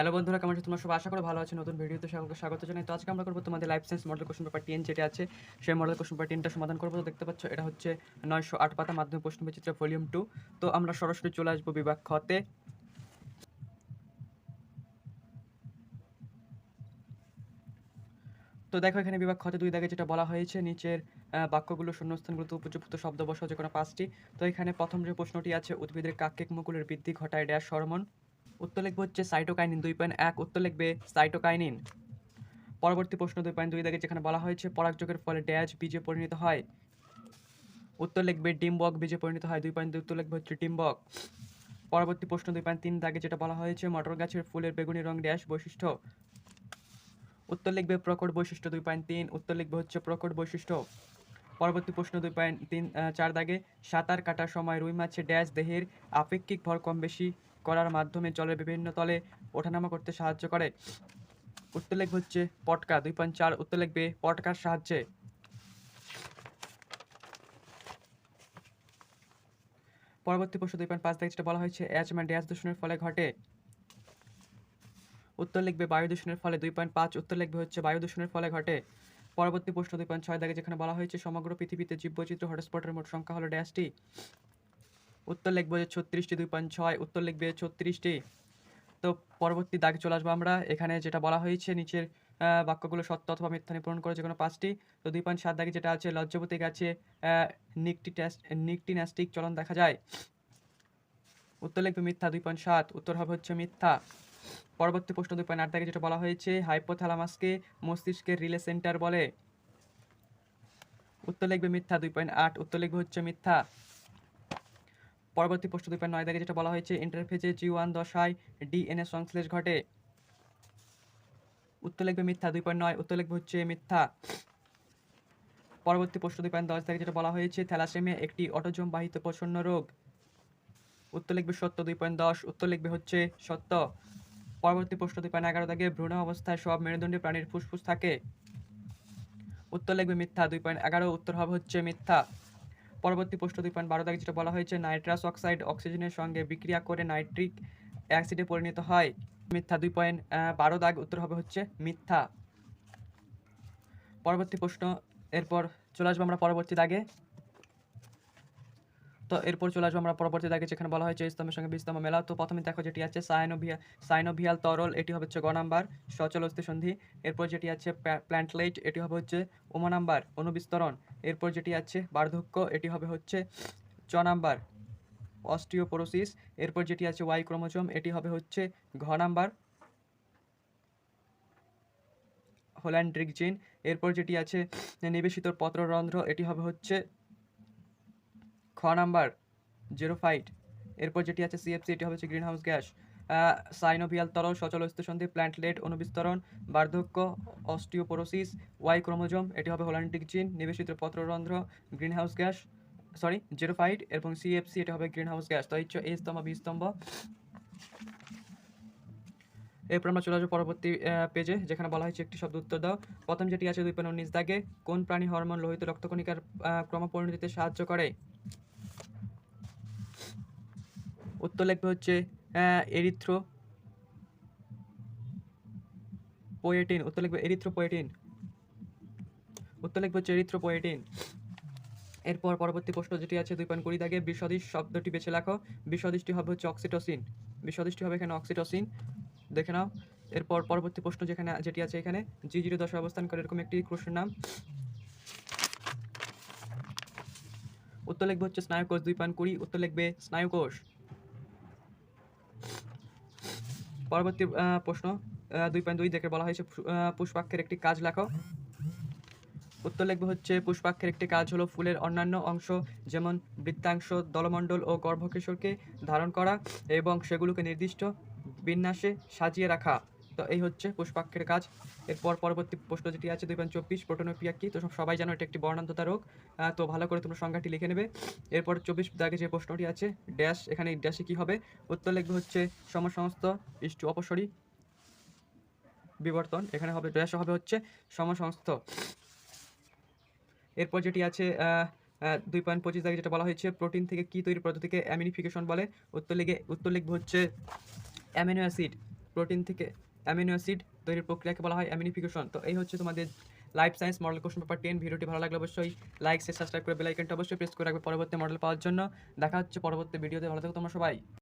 Hello বন্ধুরা, কেমন আছো? তোমরা সব আশা করে ভালো আছে। নতুন ভিডিওতে সকলকে স্বাগত জানাই। তো আজকে আমরা করব তোমাদের life science model question paper ten যেটা আছে, সেই মডেল কোশ্চেন পেপার টেনটা সমাধান করব। তো দেখতে পাচ্ছ, এটা হচ্ছে নয়শো আট পাতা মাধ্যমিক প্রশ্ন বিচিত্র ভলিউম টু তো আমরা সরাসরি চলে আসব বিভাগ খতে তো। দেখো এখানে বিভাগ খতে দুই দাগে যেটা বলা হয়েছে, নিচের বাক্যগুলো শূন্যস্থানগুলোতে উপযুক্ত শব্দ বসাও যে কোনো পাঁচটি। তো এখানে প্রথম যে প্রশ্নটি আছে, উদ্ভিদের কাকেক মুকুলের বৃদ্ধি ঘটায় ড্যাশ হরমোন। উত্তর লিখবে হচ্ছে সাইটোকাইনিন দুই পয়েন্ট এক, উত্তর লিখবে সাইটোকাইনিন পরবর্তী প্রশ্ন দুই পয়েন্ট দুই দাগে যেখানে বলা হয়েছে পরাগযোগের ফলে ড্যাশ বীজে পরিণত হয়। উত্তর লিখবে ডিম্বক বীজে পরিণত হয়, দুই পয়েন্ট দুই, উত্তর লিখবে হচ্ছে ডিম্বক। পরবর্তী প্রশ্ন দুই পয়েন্ট তিন দাগে যেটা বলা হয়েছে মটর গাছের ফুলের বেগুনি রং ড্যাশ বৈশিষ্ট্য। উত্তর লিখবে প্রকট বৈশিষ্ট্য দুই পয়েন্ট তিন, উত্তর লিখবে হচ্ছে প্রকট বৈশিষ্ট্য। পরবর্তী প্রশ্ন দুই পয়েন্ট তিন চার দাগে সাঁতার কাটার সময় রুই মাছের ড্যাশ দেহের আপেক্ষিক ভর কম বেশি করার মাধ্যমে জলের বিভিন্ন তলে ওঠানামা করতে সাহায্য করে। উত্তর হচ্ছে, পটকা, দুই পয়েন্ট চার উত্তর লিখবে পটকার সাহায্যে। পরবর্তী প্রশ্ন দুই পয়েন্ট পাঁচ যেটা বলা হয়েছে অ্যাজমা ড্যাশ দূষণের ফলে ঘটে। উত্তর লিখবে বায়ু দূষণের ফলে দুই পয়েন্ট পাঁচ উত্তর লিখবে হচ্ছে বায়ু দূষণের ফলে ঘটে। পরবর্তী প্রশ্ন দুই পয়েন্ট ছয় দাগে যেখানে বলা হয়েছে, সমগ্র পৃথিবীতে জীববৈচিত্র্য হটস্পটের মোট সংখ্যা হলো ড্যাশটি। উত্তর লিখবে যে ছত্রিশটি দুই পয়েন্ট ছয়, উত্তর লিখবে ছত্রিশটি। তো পরবর্তী দাগে চলে আসব আমরা। এখানে যেটা বলা হয়েছে, নিচের বাক্যগুলো সত্য অথবা মিথ্যা নিপূরণ করে যে কোনো পাঁচটি। তো দুই পয়েন্ট সাত দাগে যেটা আছে, লজ্জাবতী গাছে নিকটি নিকটি ন্যাস্টিক চলন দেখা যায়। উত্তর লিখবে মিথ্যা দুই পয়েন্ট সাত, উত্তর হবে হচ্ছে মিথ্যা। পরবর্তী প্রশ্ন দুই পয়েন্ট আট দাগে যেটা বলা হয়েছে, হাইপোথ্যালামাসকে মস্তিষ্কের রিলে সেন্টার বলে। উত্তর লিখবে মিথ্যা দুই পয়েন্ট আট, উত্তর লিখবে হচ্ছে মিথ্যা। পরবর্তী প্রশ্ন দুই পয়েন্ট নয় দাগে যেটা বলা হয়েছে ইন্টারফেজে জি ওয়ান দশায় ডিএনএ সংশ্লেষ ঘটে। উত্তর লিখবে মিথ্যা, দুই পয়েন্ট নয়। উত্তর লিখবে হচ্ছে মিথ্যা। পরবর্তী প্রশ্ন দুই পয়েন্ট দশ দাগে যেটা বলা হয়েছে, থ্যালাসেমিয়া একটি অটোজোম বাহিত প্রসন্ন রোগ। উত্তর লিখবে সত্য, দুই পয়েন্ট দশ। উত্তর লিখবে হচ্ছে সত্য। পরবর্তী প্রশ্ন দুই পয়েন্ট এগারো দাগে ভ্রূণ অবস্থায় সব মেরুদণ্ডী প্রাণীর ফুসফুস থাকে। উত্তর লিখবে মিথ্যা, দুই পয়েন্ট এগারো। উত্তর হবে হচ্ছে মিথ্যা। পরবর্তী প্রশ্ন দুই পয়েন্ট বারো দাগে যেটা বলা হয়েছে, নাইট্রাস অক্সাইড অক্সিজেনের সঙ্গে বিক্রিয়া করে নাইট্রিক অ্যাসিডে পরিণত হয়। মিথ্যা দুই পয়েন্ট বারো দাগ উত্তর হবে হচ্ছে মিথ্যা। পরবর্তী প্রশ্ন, এরপর চলে আসব আমরা পরবর্তী দাগে। তো এরপর চলে আসব আমরা পরবর্তী দাগে যেখানে বলা হয়েছে ইস্তমের সঙ্গে বিস্তম্ভ মেলা। তো প্রথমে দেখো যেটি আছে সাইনোভিয়া সাইনোভিয়াল তরল, এটি হবে হচ্ছে গ নাম্বার, সচল অস্থি সন্ধি। এরপর যেটি আছে প্ল্যান্টলেট, এটি হবে হচ্ছে ওমা নাম্বার, অনুবিস্তরণ। এরপর যেটি আছে বার্ধক্য, এটি হবে হচ্ছে চ নাম্বার, অস্টিওপোরোসিস। এরপর যেটি আছে ওয়াই ক্রোমোজোম, এটি হবে হচ্ছে ঘ নাম্বার, হোল্যান্ড্রিক জিন। এরপর যেটি আছে নিবেশিত পত্ররন্ধ্র, এটি হবে হচ্ছে খ নাম্বার জিরো ফাইট এরপর যেটি আছে সিএফসি এটি হবে হচ্ছে গ্রিন হাউস গ্যাস সাইনোভিয়াল তরল সচল সন্ধি প্ল্যান্টলেট অনুবিস্তরণ, বার্ধক্য অস্টিওপোরোসিস ওয়াই ক্রোমোজোম, এটি হবে হোল্যান্ডিক জিন নিবেশিত পত্ররন্ধ্র green house gas sorry zero fight এবং সিএফসি এটা হবে গ্রিন হাউস গ্যাস তো এই স্তম্ভ বি স্তম্ভ। এরপর আমরা চলে আসব পরবর্তী পেজে যেখানে বলা হয়েছে একটি শব্দ উত্তর দাও। প্রথম যেটি আছে দুই পয়েন্ট উনিশ দাগে, কোন প্রাণী হরমোন লোহিত রক্তকণিকার ক্রমপরিণতিতে সাহায্য করে? উত্তর লিখবে হচ্ছে এরিথ্রো পোয়েটিন উত্তর লিখবে এরিথ্রো পোয়েটিন উত্তর লিখবে হচ্ছে এরিথ্রো পোয়েটিন এরপর পরবর্তী প্রশ্ন যেটি আছে, দুই পয়েন্ট কুড়ি দাগে বিসদৃশ শব্দটি বেছে লেখো। বিসদৃষ্টি হবে হচ্ছে অক্সিটোসিন বিসদৃষ্টি হবে এখানে অক্সিটোসিন দেখে নাও। এরপর পরবর্তী প্রশ্ন যেখানে, যেটি আছে এখানে জি জিরো দশে অবস্থান করে এরকম একটি ক্রুশের নাম। উত্তর লিখবে হচ্ছে স্নায়ুকোষ, দুই পয়েন্ট কুড়ি, উত্তর লিখবে স্নায়ুকোষ। পরবর্তী প্রশ্ন দুই পয়েন্ট দুই দেখে বলা হয়েছে পুষ্পাক্ষের একটি কাজ লেখো। উত্তর লিখবে হচ্ছে, পুষ্পাক্ষের একটি কাজ হলো ফুলের অন্যান্য অংশ, যেমন বৃত্তাংশ, দলমণ্ডল ও গর্ভকেশরকে ধারণ করা এবং সেগুলোকে নির্দিষ্ট বিন্যাসে সাজিয়ে রাখা। তো এই হচ্ছে পুষ্পাক্ষের কাজ। এরপর পরবর্তী প্রশ্ন যেটি আছে, দুই পয়েন্ট চব্বিশ প্রোটোনোপিয়া কি? তো সব সবাই জানো, এটা একটি বর্ণান্ততা রোগ। তো ভালো করে তোমরা সংজ্ঞাটি লিখে নেবে। এরপর চব্বিশ দাগে যে প্রশ্নটি আছে ড্যাশ এখানে ড্যাশে কি হবে? উত্তর লিখবে হচ্ছে সমসমস্ত ইষ্টু অপসরী বিবর্তন। এখানে হবে ড্যাশ হবে হচ্ছে সমসমস্ত এরপর যেটি আছে দুই পয়েন্ট পঁচিশ দাগে যেটা বলা হয়েছে প্রোটিন থেকে কি তৈরি পদ্ধতিকে অ্যামিনিফিকেশন বলে? উত্তর লিগে, উত্তর লিখবে হচ্ছে অ্যামিনো অ্যাসিড প্রোটিন থেকে অ্যামিনো অ্যাসিড তৈরির প্রক্রিয়াকে বলা হয় অ্যামিনিফিকেশন। তো এই হচ্ছে তোমাদের life science model question paper ten ভিডিওটি ভালো লাগলে অবশ্যই লাইক শেয়ার সাবস্ক্রাইব করে বেল আইকনটা অবশ্যই প্রেস করে রাখবে পরবর্তী মডেল পাওয়ার জন্য। দেখা হচ্ছে পরবর্তী ভিডিওতে ভালো থাকো তোমরা সবাই।